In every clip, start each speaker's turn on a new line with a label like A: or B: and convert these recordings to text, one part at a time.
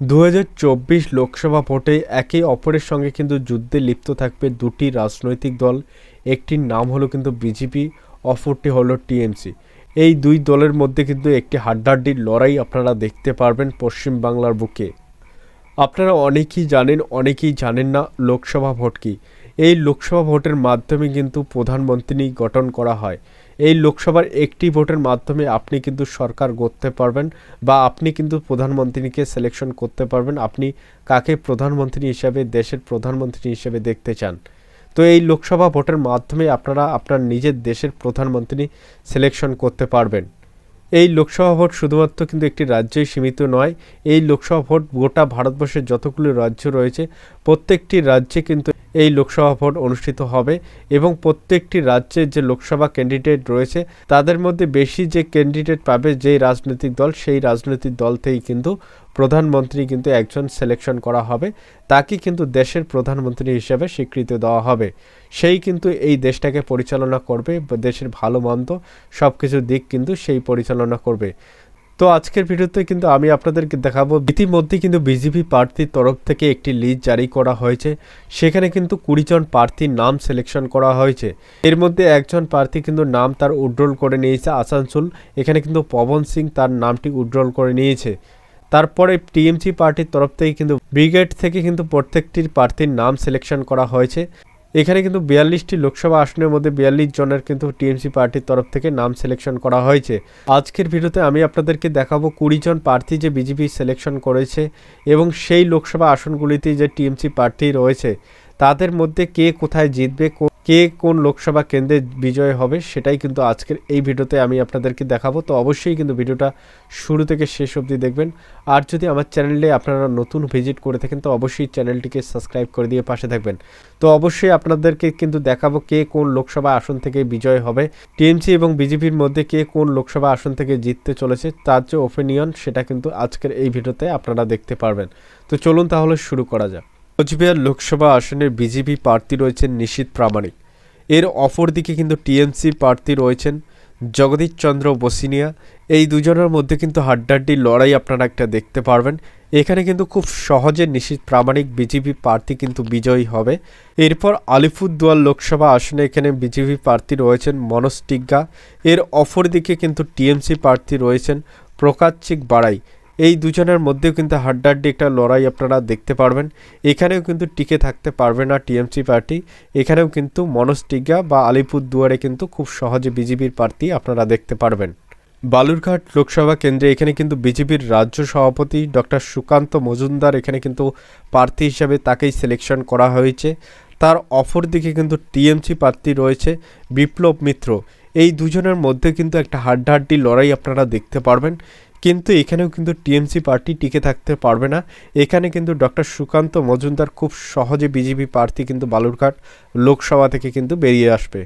A: দু হাজার চব্বিশ লোকসভা ভোটে একে অপরের সঙ্গে কিন্তু যুদ্ধে লিপ্ত থাকবে দুটি রাজনৈতিক দল। একটির নাম হলো কিন্তু বিজেপি, অপরটি হলো টিএমসি। এই দুই দলের মধ্যে কিন্তু একটি হাড্ডাহাড্ডির লড়াই আপনারা দেখতে পারবেন পশ্চিম বাংলার বুকে। আপনারা অনেকেই জানেন অনেকেই জানেন না লোকসভা ভোট কী। এই লোকসভা ভোটের মাধ্যমে কিন্তু প্রধানমন্ত্রী গঠন করা হয়। এই লোকসভার একটি ভোটের মাধ্যমে আপনি কিন্তু সরকার গড়তে পারবেন বা আপনি কিন্তু প্রধানমন্ত্রীকে সিলেকশন করতে পারবেন। আপনি কাকে প্রধানমন্ত্রী হিসাবে, দেশের প্রধানমন্ত্রী হিসেবে দেখতে চান? তো এই লোকসভা ভোটের মাধ্যমে আপনারা আপনার নিজের দেশের প্রধানমন্ত্রী সিলেকশন করতে পারবেন। এই লোকসভা ভোট শুধুমাত্র কিন্তু একটি রাজ্যেই সীমিত নয়, এই লোকসভা ভোট গোটা ভারতবর্ষের যতগুলো রাজ্য রয়েছে, প্রত্যেকটি রাজ্যে কিন্তু এই লোকসভা ভোট অনুষ্ঠিত হবে এবং প্রত্যেকটি রাজ্যের যে লোকসভা ক্যান্ডিডেট রয়েছে, তাদের মধ্যে বেশি যে ক্যান্ডিডেট পাবে যেই রাজনৈতিক দল, সেই রাজনৈতিক দল থেকেই কিন্তু প্রধানমন্ত্রী কিন্তু একজন সিলেকশন করা হবে। তাকে কিন্তু দেশের প্রধানমন্ত্রী হিসেবে স্বীকৃতি দেওয়া হবে। সেই কিন্তু এই দেশটাকে পরিচালনা করবে, দেশের ভালো মন্দ সব কিছু দিক কিন্তু সেই পরিচালনা করবে। তো আজকের ভিডিওতে কিন্তু আমি আপনাদেরকে দেখাবো, ইতিমধ্যে কিন্তু বিজেপি প্রার্থীর তরফ থেকে একটি লিস্ট জারি করা হয়েছে। সেখানে কিন্তু কুড়ি জন প্রার্থীর নাম সিলেকশন করা হয়েছে। এর মধ্যে একজন প্রার্থী কিন্তু নাম তার উড্রল করে নিয়েছে, আসানসোল। এখানে কিন্তু পবন সিং তার নামটি উড্রল করে নিয়েছে। তারপরে টিএমসি পার্টির তরফ থেকে কিন্তু ব্রিগেড থেকে কিন্তু প্রত্যেকটির প্রার্থীর নাম সিলেকশন করা হয়েছে। এখানে কিন্তু বিয়াল্লিশটি লোকসভা আসনের মধ্যে বিয়াল্লিশ জনের কিন্তু টিএমসি পার্টির তরফ থেকে নাম সিলেকশন করা হয়েছে। আজকের ভিডিওতে আমি আপনাদেরকে দেখাবো কুড়ি জন প্রার্থী যে বিজেপি সিলেকশন করেছে এবং সেই লোকসভা আসনগুলিতে যে টিএমসি প্রার্থী রয়েছে, তাদের মধ্যে কে কোথায় জিতবে কে কোন লোকসভা কেন্দ্রে বিজয় হবে সেটাই কিন্তু আজকের এই ভিডিওতে আমি আপনাদেরকে দেখাবো। তো অবশ্যই কিন্তু ভিডিওটা শুরু থেকে শেষ অবধি দেখবেন। আর যদি আমার চ্যানেলে আপনারা নতুন ভিজিট করে থাকেন, তো অবশ্যই চ্যানেলটিকে সাবস্ক্রাইব করে দিয়ে পাশে থাকবেন। তো অবশ্যই আপনাদেরকে কিন্তু দেখাবো কে কোন লোকসভা আসন থেকে বিজয় হবে। টিএমসি এবং বিজেপির মধ্যে কে কোন লোকসভা আসন থেকে জিততে চলেছে, তার যে ওপিনিয়ন সেটা কিন্তু আজকের এই ভিডিওতে আপনারা দেখতে পারবেন। তো চলুন তাহলে শুরু করা যাক। কোচবিহার লোকসভা আসনের বিজেপি প্রার্থী রয়েছেন নিশীত প্রামাণিক। এর অপর দিকে কিন্তু টিএমসি প্রার্থী রয়েছেন জগদীশ চন্দ্র বসিনিয়া। এই দুজনের মধ্যে কিন্তু হাড্ডাহাড্ডি লড়াই আপনারা একটা দেখতে পারবেন। এখানে কিন্তু খুব সহজে নিশ্চিত প্রামাণিক বিজেপি প্রার্থী কিন্তু বিজয়ী হবে। এরপর আলিপুরদুয়ার লোকসভা আসনে এখানে বিজেপি প্রার্থী রয়েছেন মনোজ টিগ্গা। এর অপর দিকে কিন্তু টিএমসি প্রার্থী রয়েছেন প্রকাশিক বাড়াই। এই দুজনের মধ্যেও কিন্তু হাড্ডাহাড্ডি একটা লড়াই আপনারা দেখতে পারবেন। এখানেও কিন্তু টিকে থাকতে পারবে না টিএমসি পার্টি। এখানেও কিন্তু মনস্টিগা বা আলিপুর দুয়ারে কিন্তু খুব সহজে বিজেপির প্রার্থী আপনারা দেখতে পারবেন। বালুরঘাট লোকসভা কেন্দ্রে এখানে কিন্তু বিজেপির রাজ্য সভাপতি ডক্টর সুকান্ত মজুমদার এখানে কিন্তু প্রার্থী হিসাবে তাকেই সিলেকশন করা হয়েছে। তার অপর দিকে কিন্তু টিএমসি প্রার্থী রয়েছে বিপ্লব মিত্র। এই দুজনের মধ্যে কিন্তু একটা হাড্ডাহাড্ডি লড়াই আপনারা দেখতে পারবেন। কিন্তু এখানেও কিন্তু টিএমসি পার্টি টিকে থাকতে পারবে না। এখানে কিন্তু ডক্টর সুকান্ত মজুমদার খুব সহজে বিজেপি প্রার্থী কিন্তু বালুরঘাট লোকসভা থেকে কিন্তু বেরিয়ে আসবে।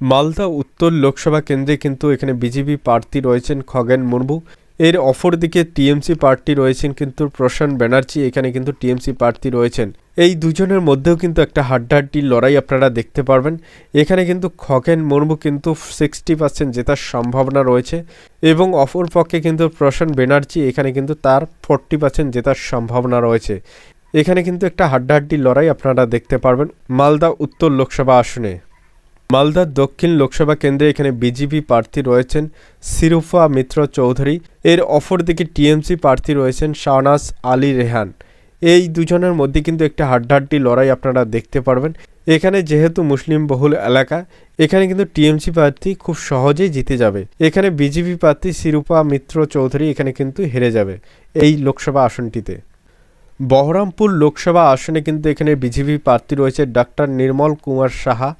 A: মালদা উত্তর লোকসভা কেন্দ্রে কিন্তু এখানে বিজেপি প্রার্থী রয়েছেন খগেন মুর্মু। এর অপর দিকে টিএমসি পার্টি রয়েছেন কিন্তু প্রশান্ত ব্যানার্জি। এখানে কিন্তু টিএমসি প্রার্থী রয়েছেন এই দুজনের মধ্যেও কিন্তু একটা হাড্ডাহাড্ডির লড়াই আপনারা দেখতে পারবেন। এখানে কিন্তু খগেন মুর্মু কিন্তু সিক্সটি পার্সেন্ট জেতার সম্ভাবনা রয়েছে এবং অপর পক্ষে কিন্তু প্রশান্ত ব্যানার্জি এখানে কিন্তু তার ফোরটি পার্সেন্ট জেতার সম্ভাবনা রয়েছে। এখানে কিন্তু একটা হাড্ডাহাড্ডির লড়াই আপনারা দেখতে পারবেন মালদা উত্তর লোকসভা আসনে। মালদার দক্ষিণ লোকসভা কেন্দ্রে এখানে বিজেপি প্রার্থী রয়েছেন সিরুফা মিত্র চৌধুরী। এর অপরদিকে টিএমসি প্রার্থী রয়েছেন শাহনাজ আলী রেহান। এই দুজনের মধ্যে কিন্তু একটা হাড্ডাহাড্ডি লড়াই আপনারা দেখতে পারবেন। এখানে যেহেতু মুসলিম বহুল এলাকা, এখানে কিন্তু টিএমসি প্রার্থী খুব সহজেই জিতে যাবে। এখানে বিজেপি প্রার্থী শিরূপা মিত্র চৌধুরী এখানে কিন্তু হেরে যাবে এই লোকসভা আসনটিতে। বহরমপুর লোকসভা আসনে কিন্তু এখানে বিজেপি প্রার্থী রয়েছে ডাক্তার নির্মল কুমার সাহা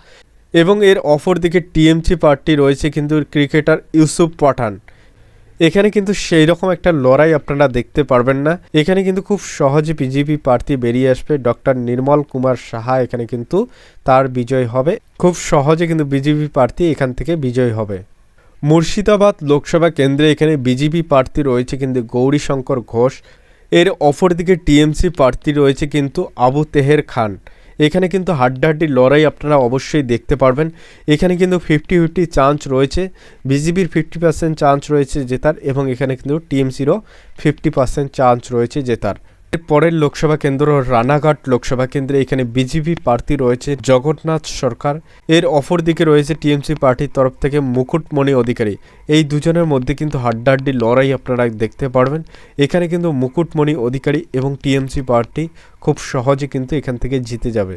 A: এবং এর অপর দিকে টিএমসি পার্টি রয়েছে কিন্তু ক্রিকেটার ইউসুফ পাঠান। এখানে কিন্তু সেই রকম একটা লড়াই আপনারা দেখতে পারবেন না। এখানে কিন্তু খুব সহজে বিজেপি প্রার্থী বেরিয়ে আসবে। ডক্টর নির্মল কুমার সাহা এখানে কিন্তু তার বিজয় হবে। খুব সহজে কিন্তু বিজেপি প্রার্থী এখান থেকে বিজয় হবে। মুর্শিদাবাদ লোকসভা কেন্দ্রে এখানে বিজেপি প্রার্থী রয়েছে কিন্তু গৌরীশঙ্কর ঘোষ। এর অপরদিকে টিএমসি প্রার্থী রয়েছে কিন্তু আবু তেহের খান। এখানে কিন্তু হাড্ডাহাড্ডি লড়াই আপনারা অবশ্যই দেখতে পারবেন। এখানে কিন্তু ফিফটি ফিফটি চান্স রয়েছে। বিজেপির ফিফটি পার্সেন্ট চান্স রয়েছে জেতার এবং এখানে কিন্তু টিএমসিরও ফিফটি পার্সেন্ট চান্স রয়েছে জেতার। পরের লোকসভা কেন্দ্র রানাঘাট লোকসভা কেন্দ্রে এখানে বিজেপি প্রার্থী রয়েছে জগন্নাথ সরকার। এর অফর দিকে রয়েছে টিএমসি পার্টির তরফ থেকে মুকুটমণি অধিকারী। এই দুজনের মধ্যে কিন্তু হাড্ডাহাড্ডি লড়াই আপনারা দেখতে পারবেন। এখানে কিন্তু মুকুটমণি অধিকারী এবং টিএমসি পার্টি খুব সহজে কিন্তু এখান থেকে জিতে যাবে।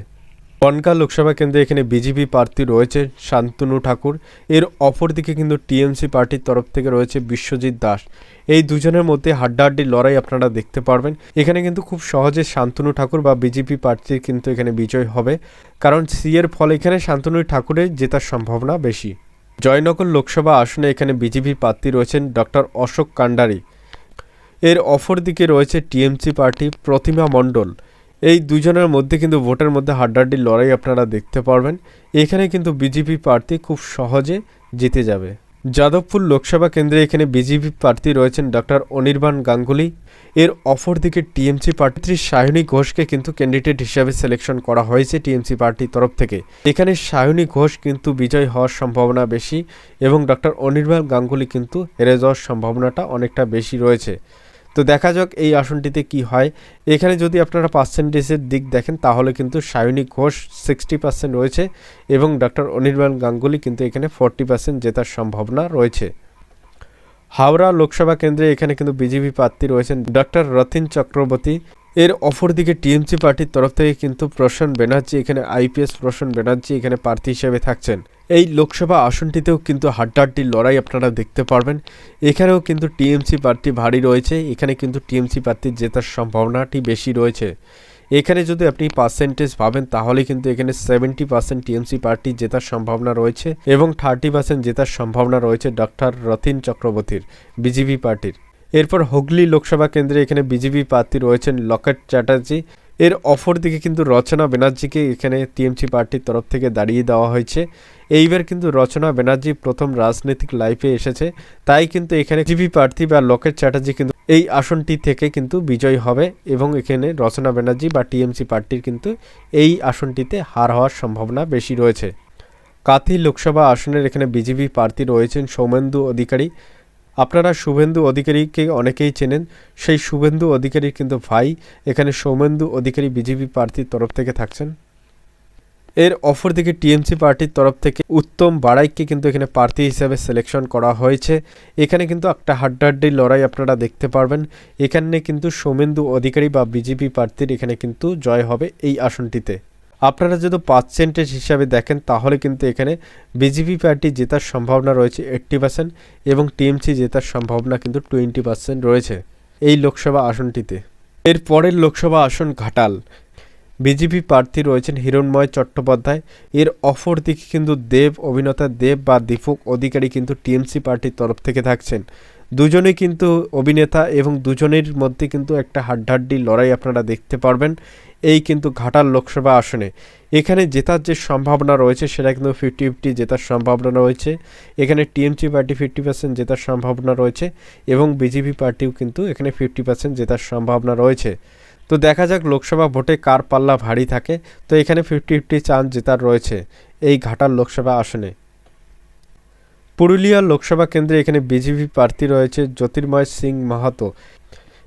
A: বনগাঁ লোকসভা কেন্দ্রে এখানে বিজেপি প্রার্থী রয়েছে শান্তনু ঠাকুর। এর অপরদিকে কিন্তু টিএমসি পার্টির তরফ থেকে রয়েছে বিশ্বজিৎ দাস। এই দুজনের মধ্যে হাড্ডাহাড্ডি লড়াই আপনারা দেখতে পারবেন। এখানে কিন্তু খুব সহজে শান্তনু ঠাকুর বা বিজেপি প্রার্থীর কিন্তু এখানে বিজয় হবে। কারণ সি এর ফলে এখানে শান্তনু ঠাকুরের জেতার সম্ভাবনা বেশি। জয়নগর লোকসভা আসনে এখানে বিজেপি প্রার্থী রয়েছেন ডক্টর অশোক কান্ডারি। এর অপর দিকে রয়েছে টিএমসি পার্টি প্রতিমা মণ্ডল। এই দুজনের মধ্যে কিন্তু ভোটের মধ্যে হাড্ডাহাড্ডি লড়াই আপনারা দেখতে পারবেন। এখানে কিন্তু বিজেপি প্রার্থী খুব সহজে জিতে যাবে। যাদবপুর লোকসভা কেন্দ্রে এখানে বিজেপি প্রার্থী রয়েছেন ডক্টর অনির্বাণ গাঙ্গুলি। এর অপর দিকে টিএমসি প্রার্থী সায়নী ঘোষকে কিন্তু ক্যান্ডিডেট হিসাবে সিলেকশন করা হয়েছে টিএমসি পার্টির তরফ থেকে। এখানে সায়নী ঘোষ কিন্তু বিজয় হওয়ার সম্ভাবনা বেশি এবং ডক্টর অনির্বাণ গাঙ্গুলি কিন্তু হেরে যাওয়ার সম্ভাবনাটা অনেকটা বেশি রয়েছে। তো দেখা যাক এই আসনটিতে কি হয়। এখানে যদি আপনারা পার্সেন্টেজের দিক দেখেন, তাহলে কিন্তু সায়নী ঘোষ সিক্সটি পার্সেন্ট রয়েছে এবং ডক্টর অনির্বাণ গাঙ্গুলি কিন্তু এখানে ফোরটি পার্সেন্ট জেতার সম্ভাবনা রয়েছে। হাওড়া লোকসভা কেন্দ্রে এখানে কিন্তু বিজেপি প্রার্থী রয়েছেন ডক্টর রতিন চক্রবর্তী। এর অপরদিকে টিএমসি পার্টির তরফ থেকে কিন্তু প্রসন্ন ব্যানার্জি এখানে আইপিএস প্রসন্ন ব্যানার্জি এখানে প্রার্থী হিসেবে থাকছেন। এই লোকসভা আসনটিতেও কিন্তু হাড্ডাহাড্ডির লড়াই আপনারা দেখতে পারবেন। এখানেও কিন্তু টিএমসি পার্টি ভারী রয়েছে, এখানে কিন্তু টিএমসি প্রার্থীর জেতার সম্ভাবনাটি বেশি রয়েছে। এখানে যদি আপনি পার্সেন্টেজ ভাবেন, তাহলে কিন্তু এখানে সেভেন্টি পার্সেন্ট টিএমসি পার্টি জেতার সম্ভাবনা রয়েছে এবং থার্টি পার্সেন্ট জেতার সম্ভাবনা রয়েছে ডক্টর রতিন চক্রবর্তীর, বিজেপি পার্টির। এরপর হুগলি লোকসভা কেন্দ্রে এখানে বিজেপি প্রার্থী রয়েছেন লকেট চ্যাটার্জি। এর অফর দিকে কিন্তু রচনা ব্যানার্জিকে এখানে টিএমসি পার্টির তরফ থেকে দাঁড়িয়ে দেওয়া হয়েছে। এইবার কিন্তু রচনা ব্যানার্জি প্রথম রাজনৈতিক লাইফে এসেছে। তাই কিন্তু এখানে জিপি প্রার্থী বা লকেট চ্যাটার্জি কিন্তু এই আসনটি থেকে কিন্তু বিজয় হবে এবং এখানে রচনা ব্যানার্জি বা টিএমসি পার্টির কিন্তু এই আসনটিতে হার হওয়ার সম্ভাবনা বেশি রয়েছে। কাথি লোকসভা আসনের এখানে বিজেপি প্রার্থী রয়েছেন সৌমেন্দু অধিকারী। আপনারা শুভেন্দু অধিকারীকে অনেকেই চেনেন। সেই শুভেন্দু অধিকারীর কিন্তু ভাই, এখানে সৌমেন্দু অধিকারী বিজেপি প্রার্থীর তরফ থেকে থাকছেন। এর অপর দিকে টিএমসি পার্টির তরফ থেকে উত্তম বাড়াইকে কিন্তু এখানে প্রার্থী হিসেবে সিলেকশন করা হয়েছে। এখানে কিন্তু একটা হাড্ডাহাড্ডি লড়াই আপনারা দেখতে পারবেন। এখানে কিন্তু সৌমেন্দু অধিকারী বা বিজেপি প্রার্থীর এখানে কিন্তু জয় হবে এই আসনটিতে। আপনারা যদি পার্সেন্টেজ হিসাবে দেখেন, তাহলে কিন্তু এখানে বিজেপি পার্টি জেতার সম্ভাবনা রয়েছে এইট্টি পার্সেন্ট এবং টিএমসি জেতার সম্ভাবনা কিন্তু টোয়েন্টি পার্সেন্ট রয়েছে এই লোকসভা আসনটিতে। এর পরের লোকসভা আসন ঘাটাল। বিজেপি প্রার্থী রয়েছেন হিরণময় চট্টোপাধ্যায়। এর অপর দিকে কিন্তু দেব, অভিনেতা দেব বা দীপক অধিকারী কিন্তু টিএমসি পার্টির তরফ থেকে থাকছেন। দুজনেই কিন্তু অভিনেতা এবং দুজনের মধ্যে কিন্তু একটা হাড্ডাহাড্ডি লড়াই আপনারা দেখতে পারবেন। এই কিন্তু ঘাটাল লোকসভা আসনে। এখানে জেতার যে সম্ভাবনা রয়েছে, সেটা কিন্তু ফিফটি ফিফটি জেতার সম্ভাবনা রয়েছে। এখানে টিএমসি পার্টি ফিফটি পার্সেন্ট জেতার সম্ভাবনা রয়েছে এবং বিজেপি পার্টিও কিন্তু এখানে ফিফটি পার্সেন্ট জেতার সম্ভাবনা রয়েছে। তো দেখা যাক লোকসভা ভোটে কার পাল্লা ভারী থাকে। তো এখানে ফিফটি ফিফটি চান্স জেতার রয়েছে এই ঘাটাল লোকসভা আসনে। পুরুলিয়া লোকসভা কেন্দ্রে এখানে বিজেপি প্রার্থী রয়েছে, জ্যোতির্ময় সিং মাহাতো।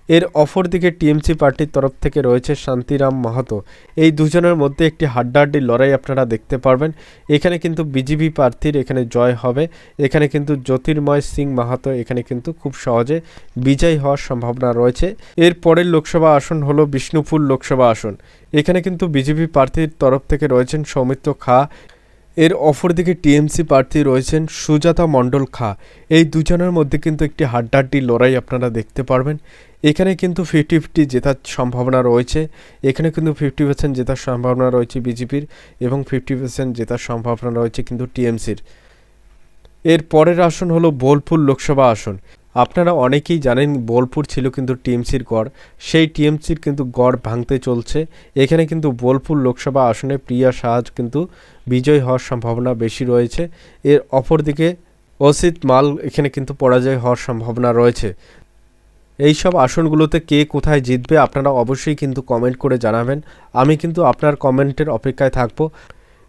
A: এর অপর দিকে টিএমসি পার্টির তরফ থেকে রয়েছে শান্তিরাম মাহাতো। এই দুজনের মধ্যে একটি হাড্ডাহাড্ডি লড়াই আপনারা দেখতে পারবেন। এখানে কিন্তু বিজেপি প্রার্থীর এখানে জয় হবে। এখানে কিন্তু জ্যোতির্ময় সিং মাহাতো এখানে কিন্তু খুব সহজে বিজয় হওয়ার সম্ভাবনা রয়েছে। এর পরের লোকসভা আসন হলো বিষ্ণুপুর লোকসভা আসন। এখানে কিন্তু বিজেপি প্রার্থীর তরফ থেকে রয়েছেন সৌমিত্র খা। এর অপরদিকে টিএমসি প্রার্থী রয়েছেন সুজাতা মণ্ডল খা। এই দুজনের মধ্যে কিন্তু একটি হাড্ডাহাড্ডি লড়াই আপনারা দেখতে পারবেন। এখানে কিন্তু ফিফটি ফিফটি জেতার সম্ভাবনা রয়েছে। এখানে কিন্তু ফিফটি পার্সেন্ট জেতার সম্ভাবনা রয়েছে বিজেপির এবং ফিফটি পার্সেন্ট জেতার সম্ভাবনা রয়েছে কিন্তু টিএমসির। এর পরের আসন হলো বোলপুর লোকসভা আসন। আপনারা অনেকেই জানেন বোলপুর ছিল কিন্তু টিএমসির গড়। সেই টিএমসির কিন্তু গড় ভাঙতে চলছে। এখানে কিন্তু বোলপুর লোকসভা আসনে প্রিয়া সাহাজ কিন্তু বিজয় হওয়ার সম্ভাবনা বেশি রয়েছে। এর অপরদিকে অসিত মাল এখানে কিন্তু পরাজয় হওয়ার সম্ভাবনা রয়েছে। এই সব আসনগুলোতে কে কোথায় জিতবে আপনারা অবশ্যই কিন্তু কমেন্ট করে জানাবেন। আমি কিন্তু আপনার কমেন্টের অপেক্ষায় থাকব।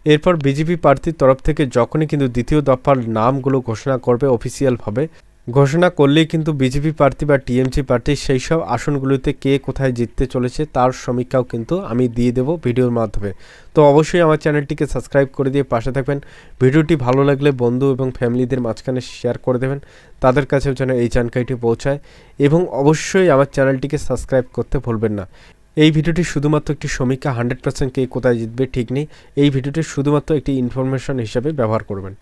A: এরপর বিজেপি প্রার্থীর তরফ থেকে যখনই কিন্তু দ্বিতীয় দফার নামগুলো ঘোষণা করবে অফিসিয়ালভাবে ঘোষণা করলেই কিন্তু বিজেপি প্রার্থী বা টিএমসি প্রার্থী সেই সব আসনগুলোতে কে কোথায় জিততে চলেছে তার সমীক্ষাও কিন্তু আমি দিয়ে দেবো ভিডিওর মাধ্যমে। তো অবশ্যই আমার চ্যানেলটিকে সাবস্ক্রাইব করে দিয়ে পাশে থাকবেন। ভিডিওটি ভালো লাগলে বন্ধু এবং ফ্যামিলিদের মাঝখানে শেয়ার করে দেবেন। তাদের কাছেও যেন এই জানকারিটি পৌঁছায় এবং অবশ্যই আমার চ্যানেলটিকে সাবস্ক্রাইব করতে ভুলবেন না। এই ভিডিওটি শুধুমাত্র একটি সমীক্ষা, হান্ড্রেড পার্সেন্ট কে কোথায় জিতবে ঠিক নেই। এই ভিডিওটি শুধুমাত্র একটি ইনফরমেশন হিসাবে ব্যবহার করবেন।